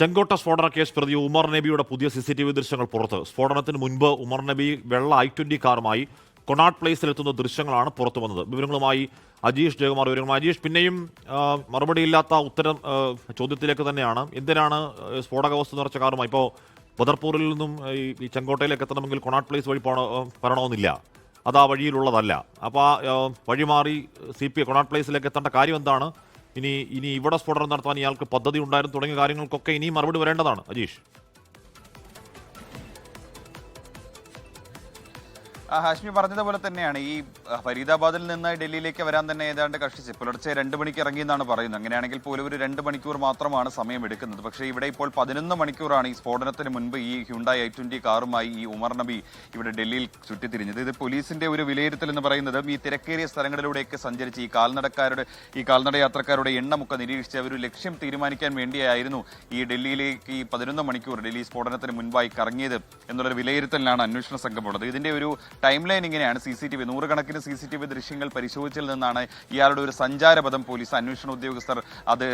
ചെങ്കോട്ട സ്ഫോടന കേസ് പ്രതി ഉമർ നബിയുടെ പുതിയ സി സി ടി വി ദൃശ്യങ്ങൾ പുറത്ത്. സ്ഫോടനത്തിന് മുൻപ് ഉമർ നബി വെള്ള ഐ ട്വന്റി കാറുമായി കൊണാട്ട് പ്ലേസിലെത്തുന്ന ദൃശ്യങ്ങളാണ് പുറത്തു വന്നത്. വിവരങ്ങളുമായി അജീഷ് ജയകുമാർ വിവരങ്ങൾ അജീഷ്. പിന്നെയും മറുപടിയില്ലാത്ത ഉത്തരം ചോദ്യത്തിലേക്ക് തന്നെയാണ്. എന്തിനാണ് സ്ഫോടക വസ്തു നിറച്ച കാറുമായി? ഇപ്പോൾ ബദർപൂരിൽ നിന്നും ഈ ചെങ്കോട്ടയിലേക്ക് എത്തണമെങ്കിൽ കൊണാട്ട് പ്ലേസ് വഴി പോണ വരണമെന്നില്ല. അത് ആ വഴിയിലുള്ളതല്ല. അപ്പോൾ ആ, വഴി മാറി സി പി കൊണാട്ട് പ്ലേസിലേക്ക് എത്തേണ്ട കാര്യം എന്താണ്? ഇനി ഇനി ഇവിടെ സ്ഫോടനം നടത്താൻ ഇയാൾക്ക് പദ്ധതി ഉണ്ടായിരുന്നു തുടങ്ങിയ കാര്യങ്ങൾക്കൊക്കെ ഇനി മറുപടി വരേണ്ടതാണ് അജീഷ്. ഹാഷ്മി പറഞ്ഞതുപോലെ തന്നെയാണ് ഈ ഫരീദാബാദിൽ നിന്ന് ഡൽഹിയിലേക്ക് വരാൻ തന്നെ ഏതാണ്ട് കഷ്ടിച്ച്. പുലർച്ചെ രണ്ട് മണിക്ക് ഇറങ്ങി എന്നാണ് പറയുന്നത്. അങ്ങനെയാണെങ്കിൽ പോലും ഒരു രണ്ട് മണിക്കൂർ മാത്രമാണ് സമയം എടുക്കുന്നത് പക്ഷേ ഇവിടെ ഇപ്പോൾ പതിനൊന്ന് മണിക്കൂറാണ് ഈ സ്ഫോടനത്തിന് മുൻപ് ഈ ഹ്യുണ്ടായി ഐ ട്വന്റി കാറുമായി ഈ ഉമർ നബി ഇവിടെ ഡൽഹിയിൽ ചുറ്റിത്തിരിഞ്ഞത്. ഇത് പോലീസിന്റെ ഒരു വിലയിരുത്തൽ എന്ന് പറയുന്നത് ഈ തിരക്കേറിയ സ്ഥലങ്ങളിലൂടെയൊക്കെ സഞ്ചരിച്ച് ഈ കാൽനടക്കാരുടെ ഈ കാൽനട യാത്രക്കാരുടെ എണ്ണമൊക്കെ നിരീക്ഷിച്ച് ഒരു ലക്ഷ്യം തീരുമാനിക്കാൻ വേണ്ടിയായിരുന്നു ഈ ഡൽഹിയിലേക്ക് ഈ പതിനൊന്ന് മണിക്കൂർ ഡൽഹി സ്ഫോടനത്തിന് മുൻപായി കറങ്ങിയത് എന്നുള്ളൊരു വിലയിരുത്തലിനാണ് അന്വേഷണ സംഘം ഉള്ളത്. ഇതിന്റെ ഒരു ടൈം ലൈൻ ഇങ്ങനെയാണ്. സി സി ടി വി നൂറുകണക്കിന് സി സി ടി വി ദൃശ്യങ്ങൾ പരിശോധിച്ചതിൽ നിന്നാണ് ഇയാളുടെ ഒരു സഞ്ചാരപഥം പോലീസ് അന്വേഷണ ഉദ്യോഗസ്ഥർ അത്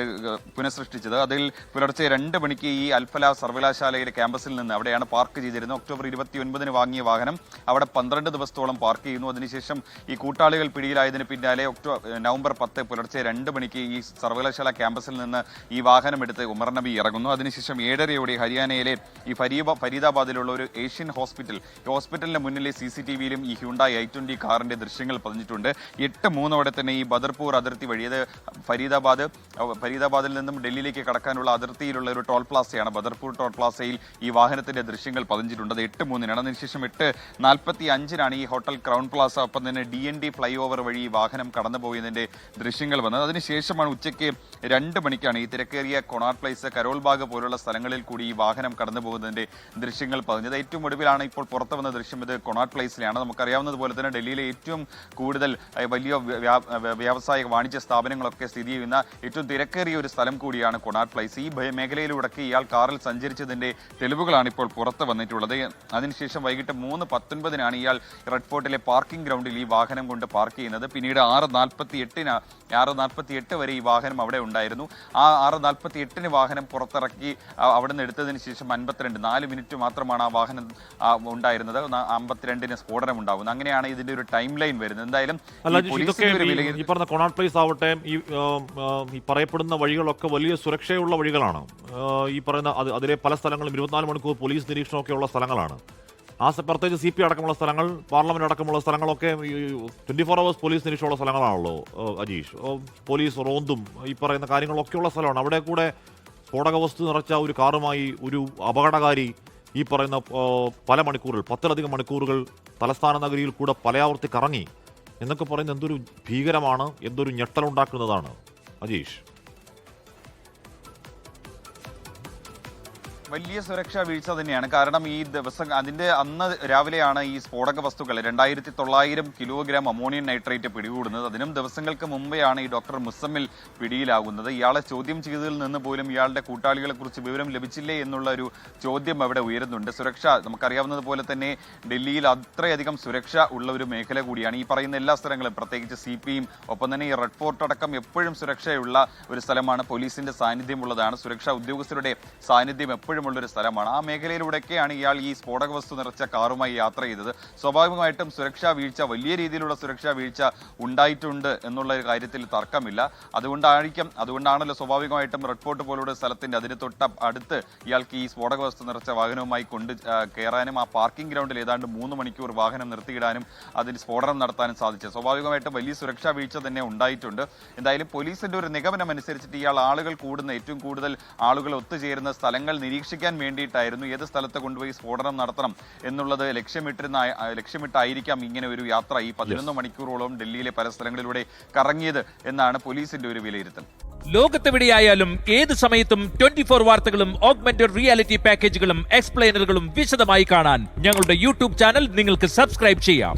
പുനഃസൃഷ്ടിച്ചത്. അതിൽ പുലർച്ചെ രണ്ട് മണിക്ക് ഈ അൽഫല സർവകലാശാലയിലെ ക്യാമ്പസിൽ നിന്ന് അവിടെയാണ് പാർക്ക് ചെയ്തിരുന്നത്. ഒക്ടോബർ ഇരുപത്തി ഒൻപതിന് വാങ്ങിയ വാഹനം അവിടെ പന്ത്രണ്ട് ദിവസത്തോളം പാർക്ക് ചെയ്യുന്നു. അതിനുശേഷം ഈ കൂട്ടാളികൾ പിടിയിലായതിന് പിന്നാലെ ഒക്ടോ നവംബർ പത്ത് പുലർച്ചെ രണ്ട് മണിക്ക് ഈ സർവകലാശാല ക്യാമ്പസിൽ നിന്ന് ഈ വാഹനം എടുത്ത് ഉമർ നബി ഇറങ്ങുന്നു. അതിനുശേഷം ഏഴരയോടെ ഹരിയാനയിലെ ഈ ഫരീബ ഫരീദാബാദിലുള്ള ഒരു ഏഷ്യൻ ഹോസ്പിറ്റൽ ഈ ഹോസ്പിറ്റലിന്റെ മുന്നിലെ സി സി ടി വിയിലും ഈ ഹ്യുണ്ടായി ഐ ട്വന്റി കാറിന്റെ ദൃശ്യങ്ങൾ പതിഞ്ഞിട്ടുണ്ട്. എട്ട് മൂന്നോടെ തന്നെ ഈ ബദർപൂർ അതിർത്തി വഴി അത് ഫരീദാബാദ് ഫരീദാബാദിൽ നിന്നും ഡൽഹിയിലേക്ക് കടക്കാനുള്ള അതിർത്തിയിലുള്ള ഒരു ടോൾ പ്ലാസയാണ്. ബദർപൂർ ടോൾ പ്ലാസയിൽ ഈ വാഹനത്തിന്റെ ദൃശ്യങ്ങൾ പതിഞ്ഞിട്ടുണ്ട്. അത് എട്ട് മൂന്നിനാണ് അതിനുശേഷം എട്ട് നാൽപ്പത്തി അഞ്ചിനാണ് ഈ ഹോട്ടൽ ക്രൗൺ പ്ലാസ. ഒപ്പം തന്നെ D N D flyover വഴി ഈ വാഹനം കടന്നുപോയതിന്റെ ദൃശ്യങ്ങൾ വന്നത്. അതിനുശേഷമാണ് ഉച്ചയ്ക്ക് രണ്ട് മണിക്കാണ് ഈ തിരക്കേറിയ കൊണാട്ട് പ്ലേസ് കരോൾ ബാഗ് പോലുള്ള സ്ഥലങ്ങളിൽ കൂടി ഈ വാഹനം കടന്നുപോകുന്നതിന്റെ ദൃശ്യങ്ങൾ പതിഞ്ഞത്. ഏറ്റവും ഒടുവിലാണ് ഇപ്പോൾ പുറത്തു വന്ന ദൃശ്യം ഇത് കൊണാട്ട് പ്ലേസിലാണ്. നമുക്കറിയാവുന്നതുപോലെ തന്നെ ഡൽഹിയിലെ ഏറ്റവും കൂടുതൽ വലിയ വ്യാവസായിക വാണിജ്യ സ്ഥാപനങ്ങളൊക്കെ സ്ഥിതി ചെയ്യുന്ന ഏറ്റവും തിരക്കേറിയ ഒരു സ്ഥലം കൂടിയാണ് കൊണാട്ട് പ്ലേസ്. ഈ മേഖലയിലൂടെയൊക്കെ ഇയാൾ കാറിൽ സഞ്ചരിച്ചതിന്റെ തെളിവുകളാണ് ഇപ്പോൾ പുറത്ത് വന്നിട്ടുള്ളത്. അതിനുശേഷം വൈകിട്ട് മൂന്ന് പത്തൊൻപതിനാണ് ഇയാൾ റെഡ് ഫോർട്ടിലെ പാർക്കിംഗ് ഗ്രൗണ്ടിൽ ഈ വാഹനം കൊണ്ട് പാർക്ക് ചെയ്യുന്നത്. പിന്നീട് ആറ് നാൽപ്പത്തി എട്ടിന് ആറ് നാൽപ്പത്തി എട്ട് വരെ ഈ വാഹനം അവിടെ ഉണ്ടായിരുന്നു. ആ ആറ് നാൽപ്പത്തി എട്ടിന് വാഹനം പുറത്തിറക്കി അവിടെ നിന്ന് എടുത്തതിന് ശേഷം അൻപത്തിരണ്ട് നാല് മിനിറ്റ് മാത്രമാണ് ആ വാഹനം ഉണ്ടായിരുന്നത്. അമ്പത്തിരണ്ടിന് സ്ഫോടനം ഉണ്ടാകുന്നത് അങ്ങനെയാണ് ഇതിന്റെ ഒരു ടൈം ലൈൻ വരുന്നത്. എന്തായാലും ഈ പറഞ്ഞ കൊണാട്ട് പ്ലേസ് ആവട്ടെ ഈ പറയപ്പെടുന്ന വഴികളൊക്കെ വലിയ സുരക്ഷയുള്ള വഴികളാണ്. ഈ പറയുന്ന അത് അതിലെ പല സ്ഥലങ്ങളും ഇരുപത്തിനാല് മണിക്കൂർ പോലീസ് നിരീക്ഷണമൊക്കെ ഉള്ള സ്ഥലങ്ങളാണ്. ആ പ്രത്യേകിച്ച് സി പി അടക്കമുള്ള സ്ഥലങ്ങൾ പാർലമെന്റ് അടക്കമുള്ള സ്ഥലങ്ങളൊക്കെ ട്വന്റി ഫോർ അവേഴ്സ് പോലീസ് നിരീക്ഷണമുള്ള സ്ഥലങ്ങളാണല്ലോ അജീഷ്. പോലീസ് റോന്തും ഈ പറയുന്ന കാര്യങ്ങളൊക്കെ ഉള്ള സ്ഥലമാണ്. അവിടെ കൂടെ സ്ഫോടക വസ്തു നിറച്ച ഒരു കാറുമായി ഒരു അപകടകാരി ഈ പറയുന്ന പല മണിക്കൂറുകൾ പത്തിലധികം മണിക്കൂറുകൾ തലസ്ഥാന നഗരിയിൽ കൂടെ പലയാവർത്തി കറങ്ങി എന്നൊക്കെ പറയുന്നത് എന്തൊരു ഭീകരമാണ് എന്തൊരു ഞെട്ടലുണ്ടാക്കുന്നതാണ്. അജീഷ്. വലിയ സുരക്ഷാ വീഴ്ച തന്നെയാണ്. കാരണം ഈ ദിവസം അതിന്റെ അന്ന് രാവിലെയാണ് ഈ സ്ഫോടക വസ്തുക്കൾ രണ്ടായിരത്തി തൊള്ളായിരം കിലോഗ്രാം അമോണിയം നൈട്രേറ്റ് പിടികൂടുന്നത്. അതിനും ദിവസങ്ങൾക്ക് മുമ്പെയാണ് ഈ ഡോക്ടർ മുസമ്മിൽ പിടിയിലാകുന്നത്. ഇയാളെ ചോദ്യം ചെയ്തതിൽ നിന്ന് പോലും ഇയാളുടെ കൂട്ടാളികളെ കുറിച്ച് വിവരം ലഭിച്ചില്ലേ എന്നുള്ള ഒരു ചോദ്യം അവിടെ ഉയരുന്നുണ്ട്. സുരക്ഷ നമുക്കറിയാവുന്നതുപോലെ തന്നെ ഡൽഹിയിൽ അത്രയധികം സുരക്ഷ ഉള്ള ഒരു മേഖല കൂടിയാണ്. ഈ പറയുന്ന എല്ലാ സ്ഥലങ്ങളും പ്രത്യേകിച്ച് സി പിയും ഒപ്പം തന്നെ ഈ റെഡ് ഫോർട്ട് അടക്കം എപ്പോഴും സുരക്ഷയുള്ള ഒരു സ്ഥലമാണ്. പോലീസിന്റെ സാന്നിധ്യമുള്ളതാണ്. സുരക്ഷാ ഉദ്യോഗസ്ഥരുടെ സാന്നിധ്യം എപ്പോഴും ഒരു സ്ഥലമാണ്. ആ മേഖലയിലൂടെയൊക്കെയാണ് ഇയാൾ ഈ സ്ഫോടക വസ്തു നിറച്ച കാറുമായി യാത്ര ചെയ്തത്. സ്വാഭാവികമായിട്ടും സുരക്ഷാ വീഴ്ച വലിയ രീതിയിലുള്ള സുരക്ഷാ വീഴ്ച ഉണ്ടായിട്ടുണ്ട് എന്നുള്ള ഒരു കാര്യത്തിൽ തർക്കമില്ല. അതുകൊണ്ടായിരിക്കും അതുകൊണ്ടാണല്ലോ സ്വാഭാവികമായിട്ടും റെഡ് ഫോർട്ട് പോലുള്ള സ്ഥലത്തിന്റെ അതിന് തൊട്ട അടുത്ത് ഇയാൾക്ക് ഈ സ്ഫോടക വസ്തു നിറച്ച വാഹനവുമായി കൊണ്ട് കയറാനും ആ പാർക്കിംഗ് ഗ്രൗണ്ടിൽ ഏതാണ്ട് മൂന്ന് മണിക്കൂർ വാഹനം നിർത്തിയിടാനും അതിന് സ്ഫോടനം നടത്താനും സാധിച്ചത് സ്വാഭാവികമായിട്ടും വലിയ സുരക്ഷാ വീഴ്ച തന്നെ ഉണ്ടായിട്ടുണ്ട്. എന്തായാലും പോലീസിന്റെ ഒരു നിഗമനം അനുസരിച്ചിട്ട് ഇയാൾ ആളുകൾ കൂടുന്ന ഏറ്റവും കൂടുതൽ ആളുകൾ ഒത്തുചേരുന്ന സ്ഥലങ്ങൾ നിരീക്ഷിക്കാൻ വേണ്ടിയിട്ടായിരുന്നു. ഏത് സ്ഥലത്ത് കൊണ്ടുപോയി സ്ഫോടനം നടത്തണം എന്നുള്ളത് ലക്ഷ്യമിട്ടിരുന്ന ലക്ഷ്യമിട്ടായിരിക്കാം ഇങ്ങനെ ഒരു യാത്ര ഈ പതിനൊന്ന് മണിക്കൂറോളം ഡൽഹിയിലെ പല സ്ഥലങ്ങളിലൂടെ കറങ്ങിയത് എന്നാണ് പോലീസിന്റെ ഒരു വിലയിരുത്തൽ. ലോകത്തെവിടെയായാലും ഏത് സമയത്തും ട്വന്റി ഫോർ വാർത്തകളും ഓഗ്മെന്റഡ് റിയാലിറ്റി പാക്കേജുകളും എക്സ്പ്ലെയിനറുകളും വിശദമായി കാണാൻ ഞങ്ങളുടെ യൂട്യൂബ് ചാനൽ നിങ്ങൾക്ക് സബ്സ്ക്രൈബ് ചെയ്യാം.